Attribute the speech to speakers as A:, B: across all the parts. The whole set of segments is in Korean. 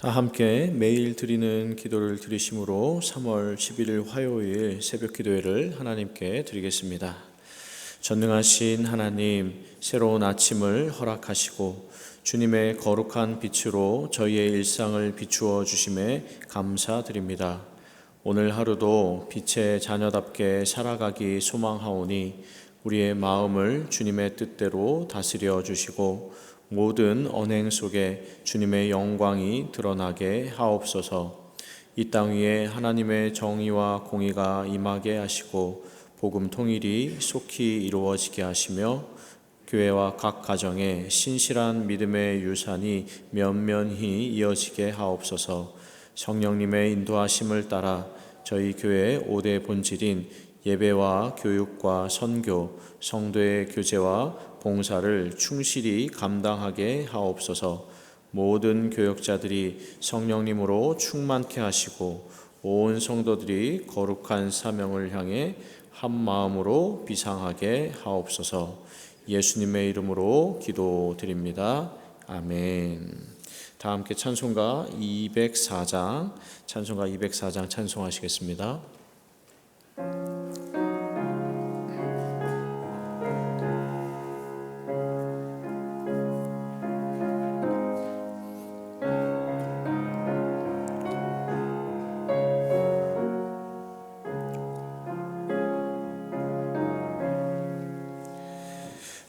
A: 다 함께 매일 드리는 기도를 드리심으로 3월 11일 화요일 새벽 기도회를 하나님께 드리겠습니다. 전능하신 하나님, 새로운 아침을 허락하시고 주님의 거룩한 빛으로 저희의 일상을 비추어 주심에 감사드립니다. 오늘 하루도 빛의 자녀답게 살아가기 소망하오니 우리의 마음을 주님의 뜻대로 다스려 주시고 모든 언행 속에 주님의 영광이 드러나게 하옵소서. 이 땅 위에 하나님의 정의와 공의가 임하게 하시고 복음 통일이 속히 이루어지게 하시며 교회와 각 가정에 신실한 믿음의 유산이 면면히 이어지게 하옵소서. 성령님의 인도하심을 따라 저희 교회의 5대 본질인 예배와 교육과 선교, 성도의 교제와 봉사를 충실히 감당하게 하옵소서. 모든 교역자들이 성령님으로 충만케 하시고 온 성도들이 거룩한 사명을 향해 한 마음으로 비상하게 하옵소서. 예수님의 이름으로 기도드립니다. 아멘. 다 함께 찬송가 204장, 찬송가 204장 찬송하시겠습니다.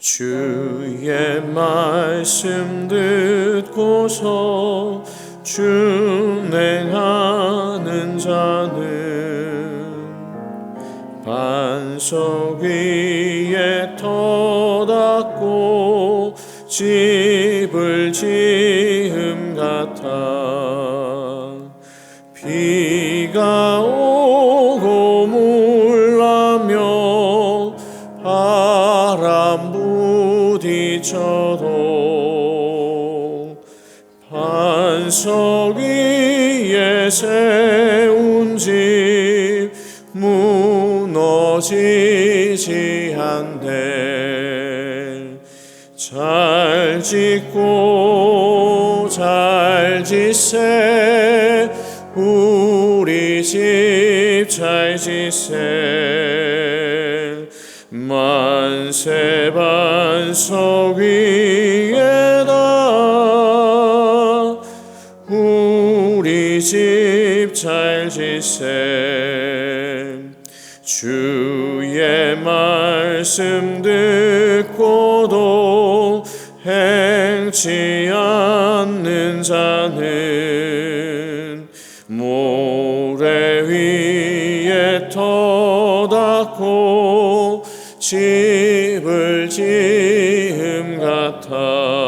A: 주의 말씀 듣고서 준 집을 지음 같아. 비가 오고 물나며 바람 부딪혀도 반석 위에 세운 집 무너지지 않네 짓고 잘 짓세. 우리 집 잘 짓세. 만세 반석 위에다. 우리 집 잘 짓세. 주의 말씀 듣고도 행치 않는 자는 모래 위에 터닫고 집을 지음 같아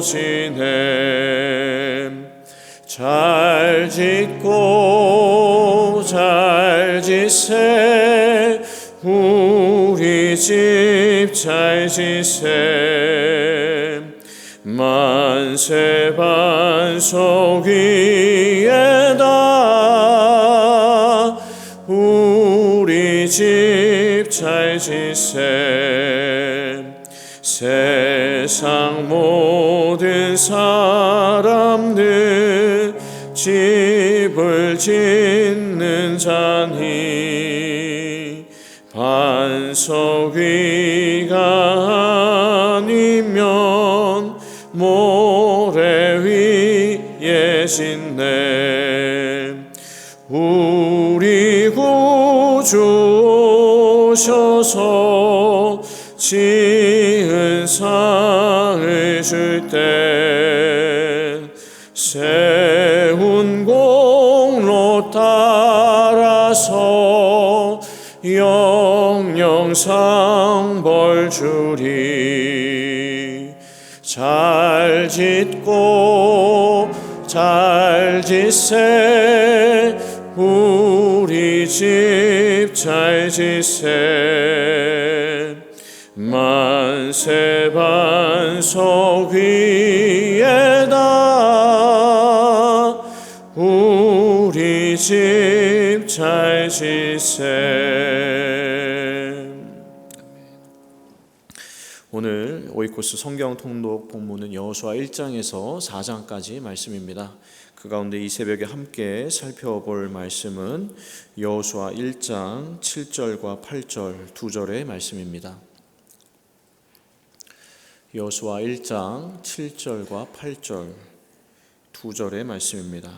A: 무너지네. 잘 짓고 잘 짓세. 우리 집잘 짓세. 만세 반석 위에다 우리 집잘 짓세. 세상 모 든 사람들 집을 짓는 자니 반석 위가 아니면 모래 위에 짓네. 우리 구주 오셔서 지은 상 을줄때 세운 공로 따라서 영영상 벌 주리. 잘 짓고 잘 짓세. 우리 집잘 짓세 만세 반석 위에다 우리 집 잘 지세 오늘 오이코스 성경 통독 본문은 여호수아 1장에서 4장까지 말씀입니다. 그 가운데 이 새벽에 함께 살펴볼 말씀은 여호수아 1장 7절과 8절 두 절의 말씀입니다. 여호수아 1장 7절과 8절 두 절의 말씀입니다.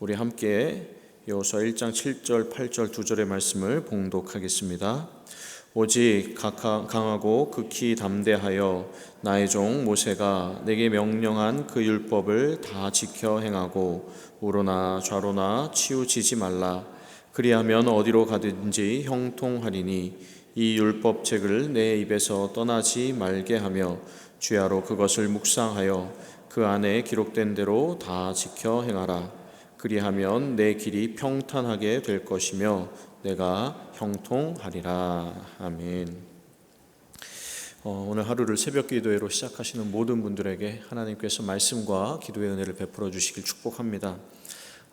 A: 우리 함께 여호수아 1장 7절 8절 두 절의 말씀을 봉독하겠습니다. 오직 강하고 극히 담대하여 나의 종 모세가 내게 명령한 그 율법을 다 지켜 행하고 우로나 좌로나 치우치지 말라 그리하면 어디로 가든지 형통하리니 이 율법책을 내 입에서 떠나지 말게 하며 주야로 그것을 묵상하여 그 안에 기록된 대로 다 지켜 행하라 그리하면 내 길이 평탄하게 될 것이며 내가 형통하리라. 아멘. 어, 오늘 하루를 새벽 기도회로 시작하시는 모든 분들에게 하나님께서 말씀과 기도의 은혜를 베풀어 주시길 축복합니다.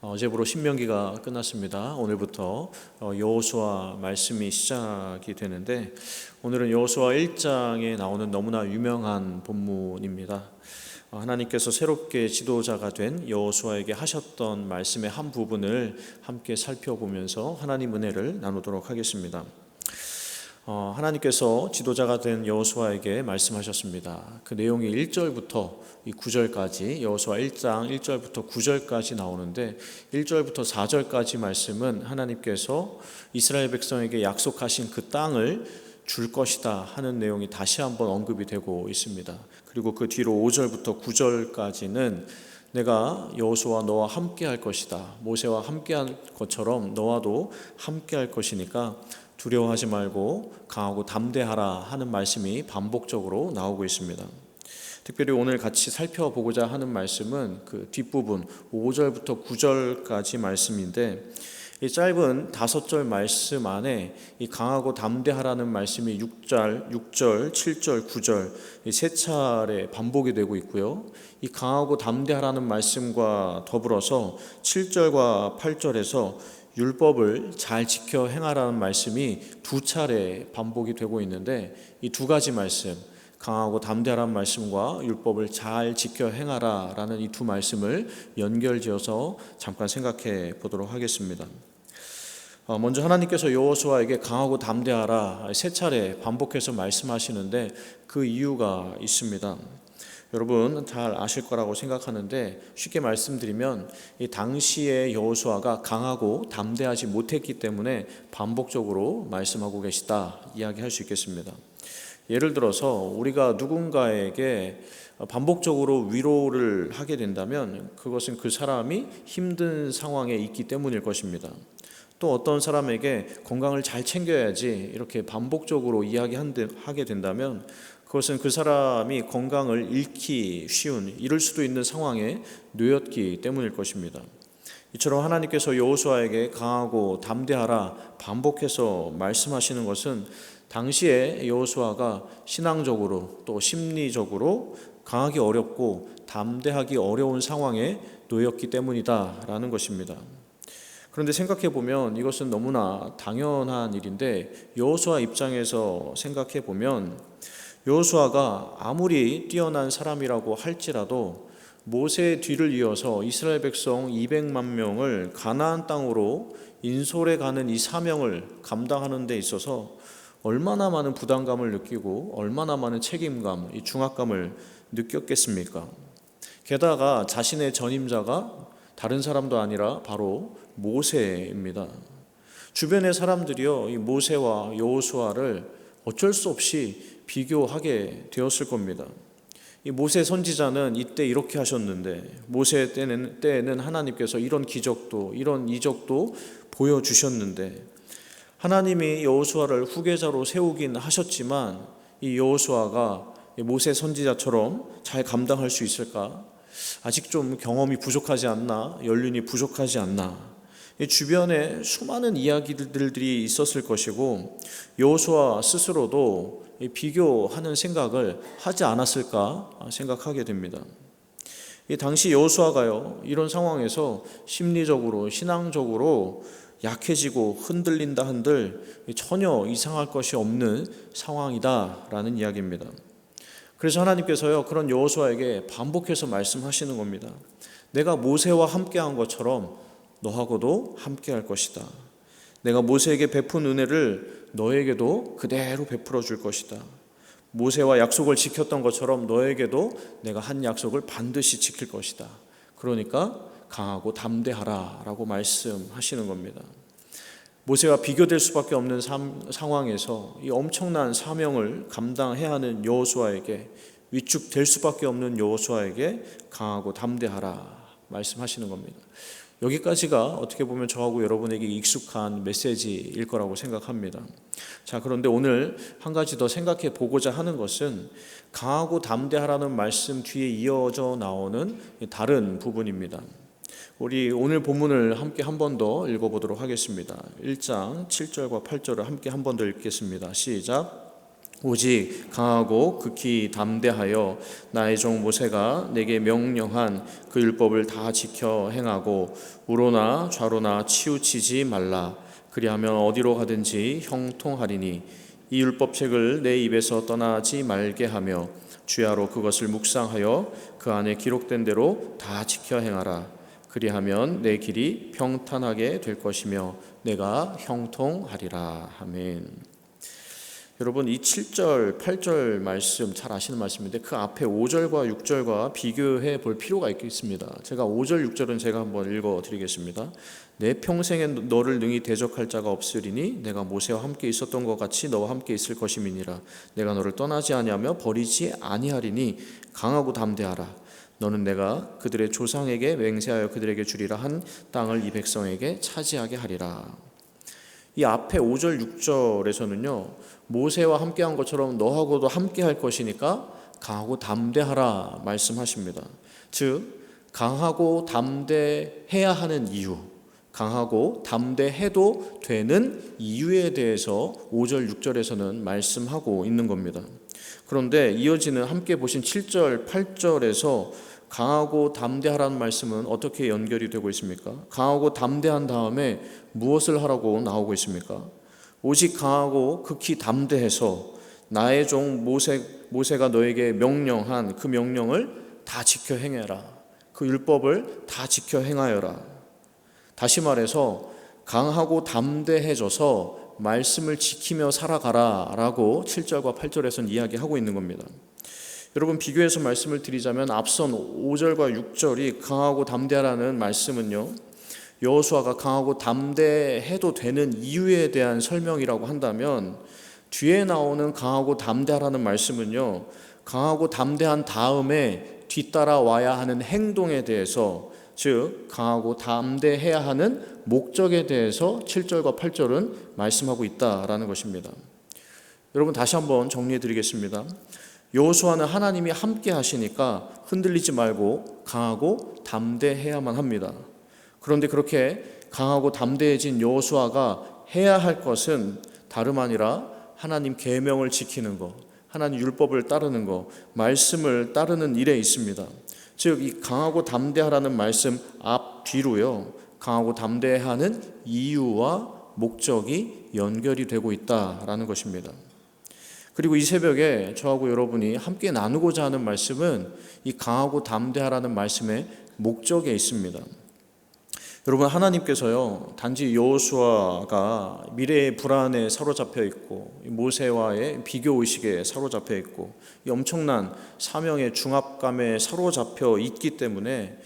A: 어, 어제부로 신명기가 끝났습니다. 오늘부터 어, 여호수아 말씀이 시작이 되는데 오늘은 여호수아 1장에 나오는 너무나 유명한 본문입니다. 어, 하나님께서 새롭게 지도자가 된 여호수아에게 하셨던 말씀의 한 부분을 함께 살펴보면서 하나님 은혜를 나누도록 하겠습니다. 어, 하나님께서 지도자가 된 여호수아에게 말씀하셨습니다. 그 내용이 1절부터 이 9절까지 여호수아 1장 1절부터 9절까지 나오는데 1절부터 4절까지 말씀은 하나님께서 이스라엘 백성에게 약속하신 그 땅을 줄 것이다 하는 내용이 다시 한번 언급이 되고 있습니다. 그리고 그 뒤로 5절부터 9절까지는 내가 여호수아 너와 함께 할 것이다. 모세와 함께 한 것처럼 너와도 함께 할 것이니까 두려워하지 말고 강하고 담대하라 하는 말씀이 반복적으로 나오고 있습니다. 특별히 오늘 같이 살펴보고자 하는 말씀은 그 뒷부분 5절부터 9절까지 말씀인데 이 짧은 다섯 절 말씀 안에 이 강하고 담대하라는 말씀이 6절, 6절, 7절, 9절 이 세 차례 반복이 되고 있고요. 이 강하고 담대하라는 말씀과 더불어서 7절과 8절에서 율법을 잘 지켜 행하라는 말씀이 두 차례 반복이 되고 있는데 이 두 가지 말씀 강하고 담대하라는 말씀과 율법을 잘 지켜 행하라라는 이 두 말씀을 연결지어서 잠깐 생각해 보도록 하겠습니다. 어, 먼저 하나님께서 여호수아에게 강하고 담대하라 세 차례 반복해서 말씀하시는데 그 이유가 있습니다. 여러분 잘 아실 거라고 생각하는데 쉽게 말씀드리면 이 당시의 여호수아가 강하고 담대하지 못했기 때문에 반복적으로 말씀하고 계시다 이야기할 수 있겠습니다. 예를 들어서 우리가 누군가에게 반복적으로 위로를 하게 된다면 그것은 그 사람이 힘든 상황에 있기 때문일 것입니다. 또 어떤 사람에게 건강을 잘 챙겨야지 이렇게 반복적으로 이야기하게 된다면 그것은 그 사람이 건강을 잃기 쉬운 이럴 수도 있는 상황에 놓였기 때문일 것입니다. 이처럼 하나님께서 여호수아에게 강하고 담대하라 반복해서 말씀하시는 것은 당시에 여호수아가 신앙적으로 또 심리적으로 강하기 어렵고 담대하기 어려운 상황에 놓였기 때문이다라는 것입니다. 그런데 생각해 보면 이것은 너무나 당연한 일인데 여호수아 입장에서 생각해 보면 여호수아가 아무리 뛰어난 사람이라고 할지라도 모세의 뒤를 이어서 이스라엘 백성 200만 명을 가나안 땅으로 인솔해 가는 이 사명을 감당하는 데 있어서 얼마나 많은 부담감을 느끼고 얼마나 많은 책임감, 이 중압감을 느꼈겠습니까? 게다가 자신의 전임자가 다른 사람도 아니라 바로 모세입니다. 주변의 사람들이요, 이 모세와 여호수아를 어쩔 수 없이 비교하게 되었을 겁니다. 이 모세 선지자는 이때 이렇게 하셨는데 모세 때는, 때에는 하나님께서 이런 기적도 이런 이적도 보여주셨는데 하나님이 여호수아를 후계자로 세우긴 하셨지만 이 여호수아가 모세 선지자처럼 잘 감당할 수 있을까? 아직 좀 경험이 부족하지 않나? 연륜이 부족하지 않나? 주변에 수많은 이야기들이 있었을 것이고 여호수아 스스로도 이 비교하는 생각을 하지 않았을까 생각하게 됩니다. 이 당시 여호수아가요 이런 상황에서 심리적으로 신앙적으로 약해지고 흔들린다 한들 전혀 이상할 것이 없는 상황이다라는 이야기입니다. 그래서 하나님께서요 그런 여호수아에게 반복해서 말씀하시는 겁니다. 내가 모세와 함께한 것처럼 너하고도 함께 할 것이다. 내가 모세에게 베푼 은혜를 너에게도 그대로 베풀어 줄 것이다. 모세와 약속을 지켰던 것처럼 너에게도 내가 한 약속을 반드시 지킬 것이다. 그러니까 강하고 담대하라라고 말씀하시는 겁니다. 모세와 비교될 수밖에 없는 삶, 상황에서 이 엄청난 사명을 감당해야 하는 여호수아에게 위축될 수밖에 없는 여호수아에게 강하고 담대하라 말씀하시는 겁니다. 여기까지가 어떻게 보면 저하고 여러분에게 익숙한 메시지일 거라고 생각합니다. 자, 그런데 오늘 한 가지 더 생각해 보고자 하는 것은 강하고 담대하라는 말씀 뒤에 이어져 나오는 다른 부분입니다. 우리 오늘 본문을 함께 한 번 더 읽어보도록 하겠습니다. 1장 7절과 8절을 함께 한 번 더 읽겠습니다. 시작. 오직 강하고 극히 담대하여 나의 종 모세가 내게 명령한 그 율법을 다 지켜 행하고 우로나 좌로나 치우치지 말라. 그리하면 어디로 가든지 형통하리니 이 율법책을 내 입에서 떠나지 말게 하며 주야로 그것을 묵상하여 그 안에 기록된 대로 다 지켜 행하라. 그리하면 내 길이 평탄하게 될 것이며 내가 형통하리라. 아멘. 여러분 이 7절, 8절 말씀 잘 아시는 말씀인데 그 앞에 5절과 6절과 비교해 볼 필요가 있겠습니다. 제가 5절, 6절은 제가 한번 읽어 드리겠습니다. 내 평생에 너를 능히 대적할 자가 없으리니 내가 모세와 함께 있었던 것 같이 너와 함께 있을 것임이니라. 내가 너를 떠나지 아니하며 버리지 아니하리니 강하고 담대하라. 너는 내가 그들의 조상에게 맹세하여 그들에게 주리라 한 땅을 이 백성에게 차지하게 하리라. 이 앞에 5절, 6절에서는요. 모세와 함께 한 것처럼 너하고도 함께 할 것이니까 강하고 담대하라 말씀하십니다. 즉 강하고 담대해야 하는 이유, 강하고 담대해도 되는 이유에 대해서 5절, 6절에서는 말씀하고 있는 겁니다. 그런데 이어지는 함께 보신 7절, 8절에서 강하고 담대하라는 말씀은 어떻게 연결이 되고 있습니까? 강하고 담대한 다음에 무엇을 하라고 나오고 있습니까? 오직 강하고 극히 담대해서 나의 종 모세 모세가 너에게 명령한 그 명령을 다 지켜 행해라. 그 율법을 다 지켜 행하여라. 다시 말해서 강하고 담대해져서 말씀을 지키며 살아가라 라고 7절과 8절에서는 이야기하고 있는 겁니다. 여러분 비교해서 말씀을 드리자면 앞선 5절과 6절이 강하고 담대하라는 말씀은요. 여호수아가 강하고 담대해도 되는 이유에 대한 설명이라고 한다면 뒤에 나오는 강하고 담대하라는 말씀은요. 강하고 담대한 다음에 뒤따라 와야 하는 행동에 대해서 즉 강하고 담대해야 하는 목적에 대해서 7절과 8절은 말씀하고 있다라는 것입니다. 여러분 다시 한번 정리해 드리겠습니다. 여호수아는 하나님이 함께 하시니까 흔들리지 말고 강하고 담대해야만 합니다. 그런데 그렇게 강하고 담대해진 여호수아가 해야 할 것은 다름 아니라 하나님 계명을 지키는 것, 하나님 율법을 따르는 것, 말씀을 따르는 일에 있습니다. 즉 이 강하고 담대하라는 말씀 앞 뒤로요. 강하고 담대하는 이유와 목적이 연결이 되고 있다라는 것입니다. 그리고 이 새벽에 저하고 여러분이 함께 나누고자 하는 말씀은 이 강하고 담대하라는 말씀의 목적에 있습니다. 여러분 하나님께서요 단지 여호수아가 미래의 불안에 사로잡혀 있고 모세와의 비교 의식에 사로잡혀 있고 이 엄청난 사명의 중압감에 사로잡혀 있기 때문에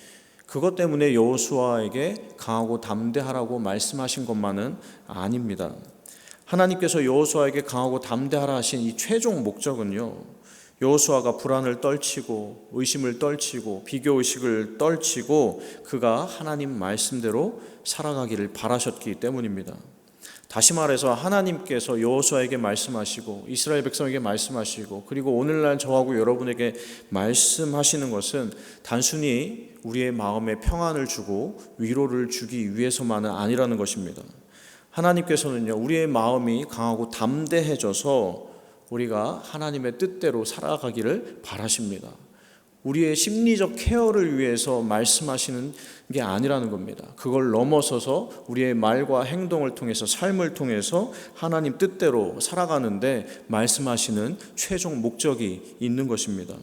A: 그것 때문에 여호수아에게 강하고 담대하라고 말씀하신 것만은 아닙니다. 하나님께서 여호수아에게 강하고 담대하라 하신 이 최종 목적은요. 여호수아가 불안을 떨치고 의심을 떨치고 비교 의식을 떨치고 그가 하나님 말씀대로 살아가기를 바라셨기 때문입니다. 다시 말해서 하나님께서 여호수아에게 말씀하시고 이스라엘 백성에게 말씀하시고 그리고 오늘날 저하고 여러분에게 말씀하시는 것은 단순히 우리의 마음에 평안을 주고 위로를 주기 위해서만은 아니라는 것입니다. 하나님께서는요 우리의 마음이 강하고 담대해져서 우리가 하나님의 뜻대로 살아가기를 바라십니다. 우리의 심리적 케어를 위해서 말씀하시는 게 아니라는 겁니다. 그걸 넘어서서 우리의 말과 행동을 통해서 삶을 통해서 하나님 뜻대로 살아가는데 말씀하시는 최종 목적이 있는 것입니다.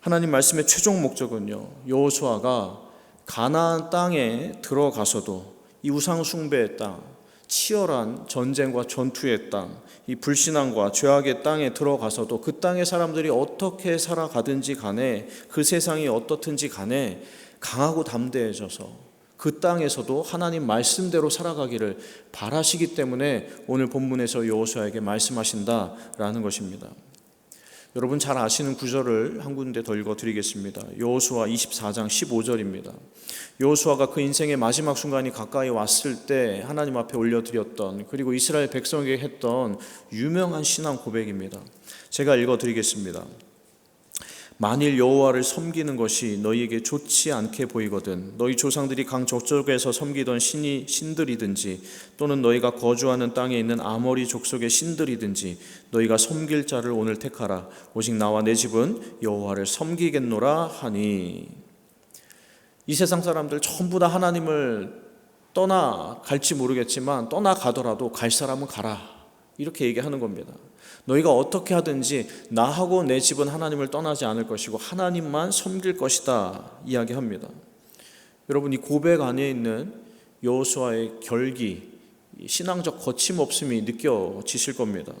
A: 하나님 말씀의 최종 목적은요. 여호수아가 가나안 땅에 들어가서도 이 우상 숭배의 땅, 치열한 전쟁과 전투의 땅, 이 불신앙과 죄악의 땅에 들어가서도 그 땅의 사람들이 어떻게 살아가든지 간에 그 세상이 어떻든지 간에 강하고 담대해져서 그 땅에서도 하나님 말씀대로 살아가기를 바라시기 때문에 오늘 본문에서 여호수아에게 말씀하신다라는 것입니다. 여러분 잘 아시는 구절을 한 군데 더 읽어 드리겠습니다. 여호수아 24장 15절입니다. 여호수아가 그 인생의 마지막 순간이 가까이 왔을 때 하나님 앞에 올려 드렸던 그리고 이스라엘 백성에게 했던 유명한 신앙 고백입니다. 제가 읽어 드리겠습니다. 만일 여호와를 섬기는 것이 너희에게 좋지 않게 보이거든 너희 조상들이 강 저쪽에서 섬기던 신이 신들이든지 또는 너희가 거주하는 땅에 있는 아모리 족속의 신들이든지 너희가 섬길 자를 오늘 택하라. 오직 나와 내 집은 여호와를 섬기겠노라 하니. 이 세상 사람들 전부 다 하나님을 떠나 갈지 모르겠지만 떠나 가더라도 갈 사람은 가라. 이렇게 얘기하는 겁니다. 너희가 어떻게 하든지 나하고 내 집은 하나님을 떠나지 않을 것이고 하나님만 섬길 것이다 이야기합니다. 여러분 이 고백 안에 있는 여호수아의 결기, 신앙적 거침없음이 느껴지실 겁니다.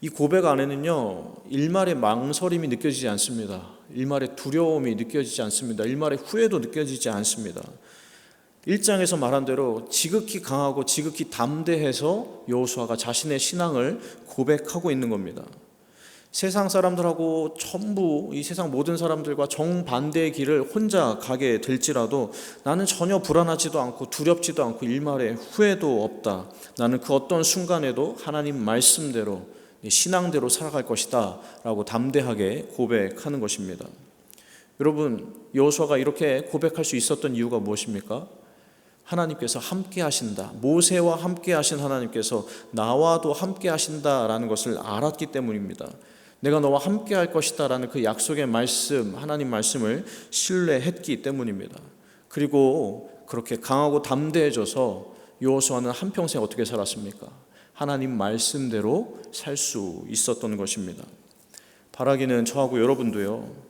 A: 이 고백 안에는요 일말의 망설임이 느껴지지 않습니다. 일말의 두려움이 느껴지지 않습니다. 일말의 후회도 느껴지지 않습니다. 1장에서 말한 대로 지극히 강하고 지극히 담대해서 여호수아가 자신의 신앙을 고백하고 있는 겁니다. 세상 사람들하고 전부 이 세상 모든 사람들과 정반대의 길을 혼자 가게 될지라도 나는 전혀 불안하지도 않고 두렵지도 않고 일말의 후회도 없다. 나는 그 어떤 순간에도 하나님 말씀대로 신앙대로 살아갈 것이다. 라고 담대하게 고백하는 것입니다. 여러분, 여호수아가 이렇게 고백할 수 있었던 이유가 무엇입니까? 하나님께서 함께 하신다. 모세와 함께 하신 하나님께서 나와도 함께 하신다라는 것을 알았기 때문입니다. 내가 너와 함께 할 것이다라는 그 약속의 말씀, 하나님 말씀을 신뢰했기 때문입니다. 그리고 그렇게 강하고 담대해져서 요호수아는 한평생 어떻게 살았습니까? 하나님 말씀대로 살 수 있었던 것입니다. 바라기는 저하고 여러분도요.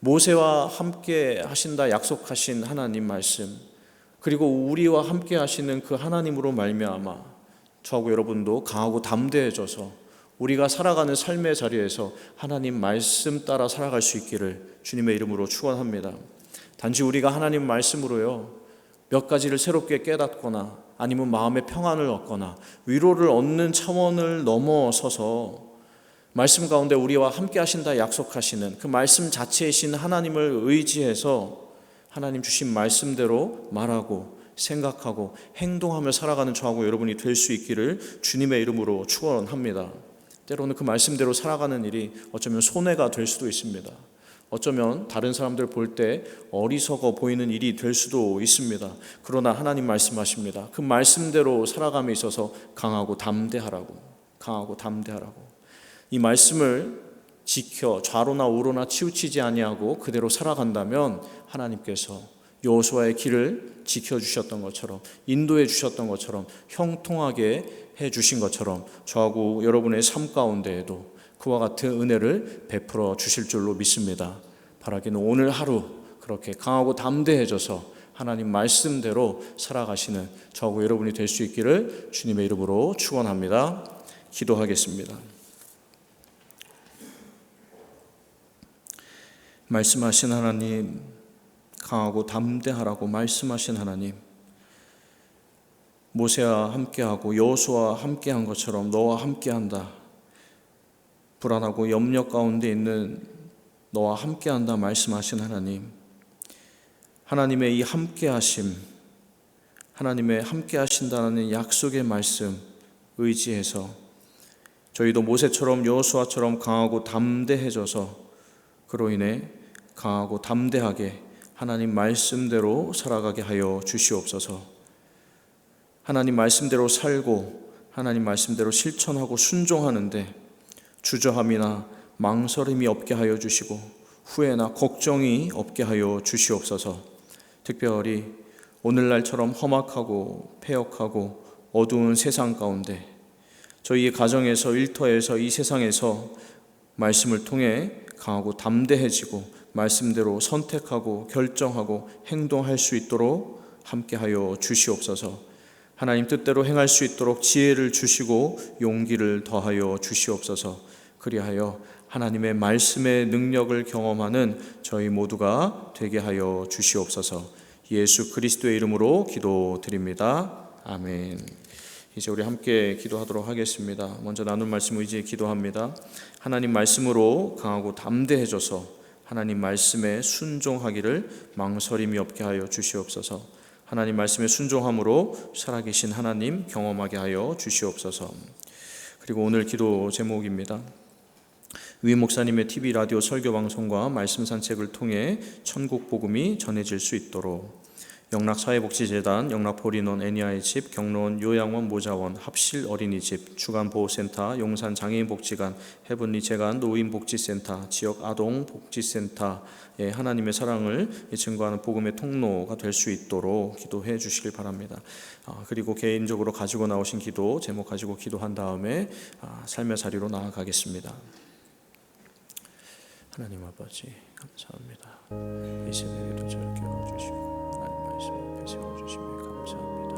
A: 모세와 함께 하신다 약속하신 하나님 말씀 그리고 우리와 함께 하시는 그 하나님으로 말미암아 저하고 여러분도 강하고 담대해져서 우리가 살아가는 삶의 자리에서 하나님 말씀 따라 살아갈 수 있기를 주님의 이름으로 축원합니다. 단지 우리가 하나님 말씀으로요 몇 가지를 새롭게 깨닫거나 아니면 마음의 평안을 얻거나 위로를 얻는 차원을 넘어서서 말씀 가운데 우리와 함께 하신다 약속하시는 그 말씀 자체이신 하나님을 의지해서 하나님 주신 말씀대로 말하고 생각하고 행동하며 살아가는 저하고 여러분이 될 수 있기를 주님의 이름으로 축원합니다. 때로는 그 말씀대로 살아가는 일이 어쩌면 손해가 될 수도 있습니다. 어쩌면 다른 사람들 볼 때 어리석어 보이는 일이 될 수도 있습니다. 그러나 하나님 말씀하십니다. 그 말씀대로 살아감에 있어서 강하고 담대하라고. 강하고 담대하라고. 이 말씀을 지켜 좌로나 우로나 치우치지 아니하고 그대로 살아간다면 하나님께서 여호수아의 길을 지켜 주셨던 것처럼 인도해 주셨던 것처럼 형통하게 해 주신 것처럼 저하고 여러분의 삶 가운데에도 그와 같은 은혜를 베풀어 주실 줄로 믿습니다. 바라기는 오늘 하루 그렇게 강하고 담대해져서 하나님 말씀대로 살아가시는 저하고 여러분이 될 수 있기를 주님의 이름으로 축원합니다. 기도하겠습니다. 말씀하신 하나님, 강하고 담대하라고 말씀하신 하나님, 모세와 함께하고 여호수와 함께한 것처럼 너와 함께한다. 불안하고 염려 가운데 있는 너와 함께한다 말씀하신 하나님, 하나님의 이 함께하심, 하나님의 함께하신다는 약속의 말씀 의지해서 저희도 모세처럼 여호수아처럼 강하고 담대해져서 그로 인해 강하고 담대하게 하나님 말씀대로 살아가게 하여 주시옵소서. 하나님 말씀대로 살고 하나님 말씀대로 실천하고 순종하는데 주저함이나 망설임이 없게 하여 주시고 후회나 걱정이 없게 하여 주시옵소서. 특별히 오늘날처럼 험악하고 폐역하고 어두운 세상 가운데 저희의 가정에서 일터에서 이 세상에서 말씀을 통해 강하고 담대해지고 말씀대로 선택하고 결정하고 행동할 수 있도록 함께하여 주시옵소서. 하나님 뜻대로 행할 수 있도록 지혜를 주시고 용기를 더하여 주시옵소서. 그리하여 하나님의 말씀의 능력을 경험하는 저희 모두가 되게 하여 주시옵소서. 예수 그리스도의 이름으로 기도드립니다. 아멘. 이제 우리 함께 기도하도록 하겠습니다. 먼저 나눈 말씀 의지에 기도합니다. 하나님 말씀으로 강하고 담대해져서 하나님 말씀에 순종하기를 망설임이 없게 하여 주시옵소서. 하나님 말씀에 순종함으로 살아계신 하나님 경험하게 하여 주시옵소서. 그리고 오늘 기도 제목입니다. 위 목사님의 TV 라디오 설교 방송과 말씀 산책을 통해 천국 복음이 전해질 수 있도록 영락사회복지재단, 영락포리논 애니아의 집, 경로원 요양원 모자원, 합실 어린이집, 주간보호센터, 용산 장애인복지관, 해븐리 재간 노인복지센터, 지역 아동복지센터에 하나님의 사랑을 증거하는 복음의 통로가 될 수 있도록 기도해 주시길 바랍니다. 아, 그리고 개인적으로 가지고 나오신 기도 제목 가지고 기도한 다음에 아, 삶의 자리로 나아가겠습니다. 하나님 아버지 감사합니다. 이 저를 깨워주시고 하나님 말씀 앞에 세워주시며 감사합니다.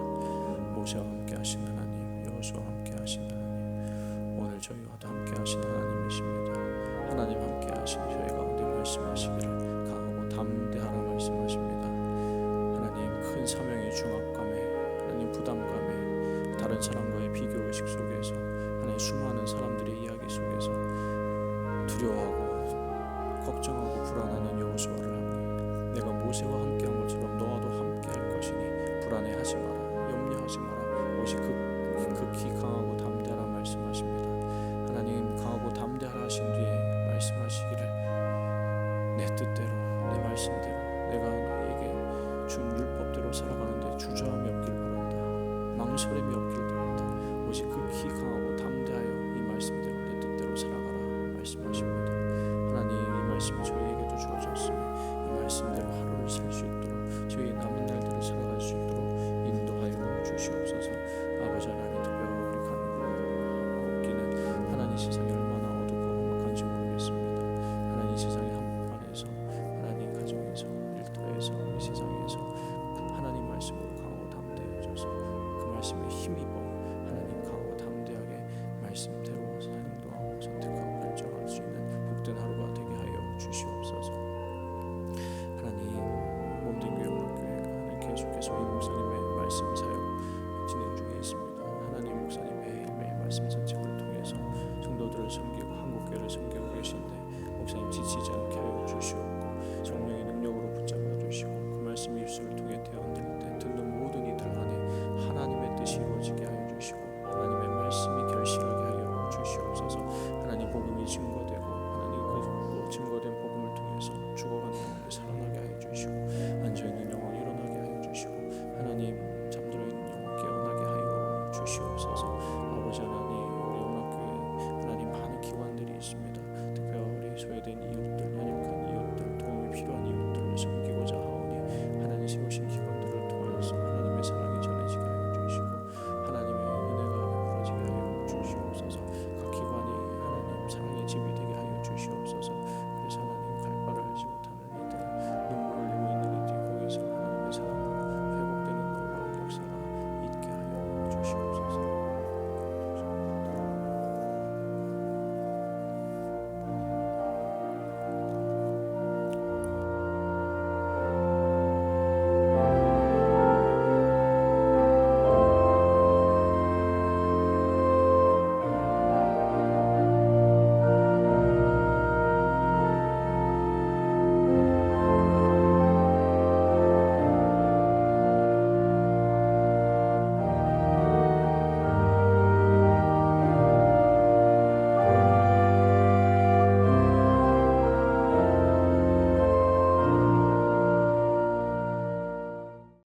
A: 모세와 함께 하신 하나님, 여호수와 함께 하신 하나님, 오늘 저희와도 함께 하신 하나님이십니다. 하나님 함께 하신 저희 가운데 말씀하시기를 강하고 담대하라 말씀하십니다. 하나님 큰 사명의 중압감에 하나님 부담감에 다른 사람과의 비교 의식 속에서 하나님 수많은 사람들의 이야기 속에서 두려워하고 걱정하고 불안하는 여호수아를 내가 모세와 함께한 것처럼 너와도 것이니 불안해하지 마라. 염려하지 마라. 오직 극, 극히 강하고